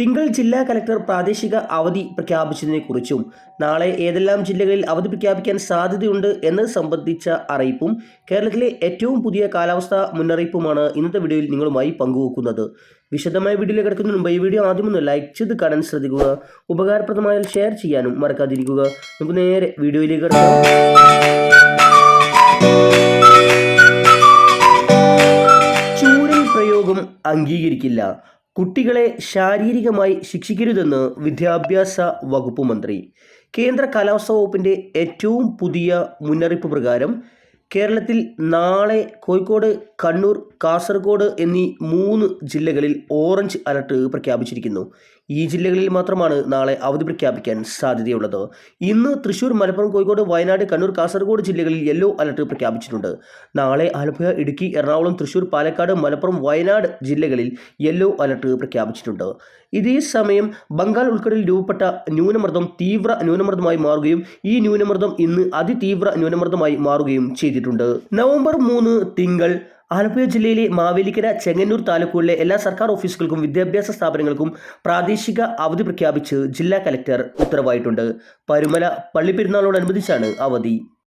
തിങ്കൾ ജില്ലാ കലക്ടർ പ്രാദേശിക അവധി പ്രഖ്യാപിച്ചതിനെക്കുറിച്ചും നാളെ ഏതെല്ലാം ജില്ലകളിൽ അവധി പ്രഖ്യാപിക്കാൻ സാധ്യതയുണ്ട് എന്നത് സംബന്ധിച്ച അറിയിപ്പും കേരളത്തിലെ ഏറ്റവും പുതിയ കാലാവസ്ഥാ മുന്നറിയിപ്പുമാണ് ഇന്നത്തെ വീഡിയോയിൽ നിങ്ങളുമായി പങ്കുവെക്കുന്നത്. വിശദമായ വീഡിയോയിലേക്ക് കിടക്കുന്നതിന് മുമ്പ് ഈ വീഡിയോ ആദ്യം ഒന്ന് ലൈക്ക് ചെയ്ത് കാണാൻ ശ്രദ്ധിക്കുക. ഉപകാരപ്രദമായാൽ ഷെയർ ചെയ്യാനും മറക്കാതിരിക്കുക. നമുക്ക് നേരെ വീഡിയോയിലേക്ക് കിടക്കാം. അംഗീകരിക്കില്ല. കുട്ടികളെ ശാരീരികമായി ശിക്ഷിക്കരുതെന്ന് വിദ്യാഭ്യാസ വകുപ്പ് മന്ത്രി. കേന്ദ്ര കാലാവസ്ഥാ വകുപ്പിന്റെ ഏറ്റവും പുതിയ മുന്നറിയിപ്പ് പ്രകാരം കേരളത്തിൽ നാളെ കോഴിക്കോട് കണ്ണൂർ കാസർഗോഡ് എന്നീ മൂന്ന് ജില്ലകളിൽ ഓറഞ്ച് അലർട്ട് പ്രഖ്യാപിച്ചിരിക്കുന്നു. ഈ ജില്ലകളിൽ മാത്രമാണ് നാളെ അവധി പ്രഖ്യാപിക്കാൻ സാധ്യതയുള്ളത്. ഇന്ന് തൃശൂർ മലപ്പുറം കോഴിക്കോട് വയനാട് കണ്ണൂർ കാസർഗോഡ് ജില്ലകളിൽ യെല്ലോ അലർട്ട് പ്രഖ്യാപിച്ചിട്ടുണ്ട്. നാളെ ആലപ്പുഴ ഇടുക്കി എറണാകുളം തൃശൂർ പാലക്കാട് മലപ്പുറം വയനാട് ജില്ലകളിൽ യെല്ലോ അലർട്ട് പ്രഖ്യാപിച്ചിട്ടുണ്ട്. ഇതേ സമയം ബംഗാൾ ഉൾക്കടലിൽ രൂപപ്പെട്ട ന്യൂനമർദ്ദം തീവ്ര ന്യൂനമർദ്ദമായി മാറുകയും ഈ ന്യൂനമർദ്ദം ഇന്ന് അതിതീവ്ര ന്യൂനമർദ്ദമായി മാറുകയും ചെയ്തിട്ടുണ്ട് നവംബർ മൂന്ന് തിങ്കൾ. ആലപ്പുഴ ജില്ലയിലെ മാവേലിക്കര ചെങ്ങന്നൂർ താലൂക്കുകളിലെ എല്ലാ സർക്കാർ ഓഫീസുകൾക്കും വിദ്യാഭ്യാസ സ്ഥാപനങ്ങൾക്കും പ്രാദേശിക അവധി പ്രഖ്യാപിച്ച് ജില്ലാ കലക്ടർ ഉത്തരവായിട്ടുണ്ട്. പരുമല പള്ളിപ്പെരുന്നാളോടനുബന്ധിച്ചാണ് അവധി.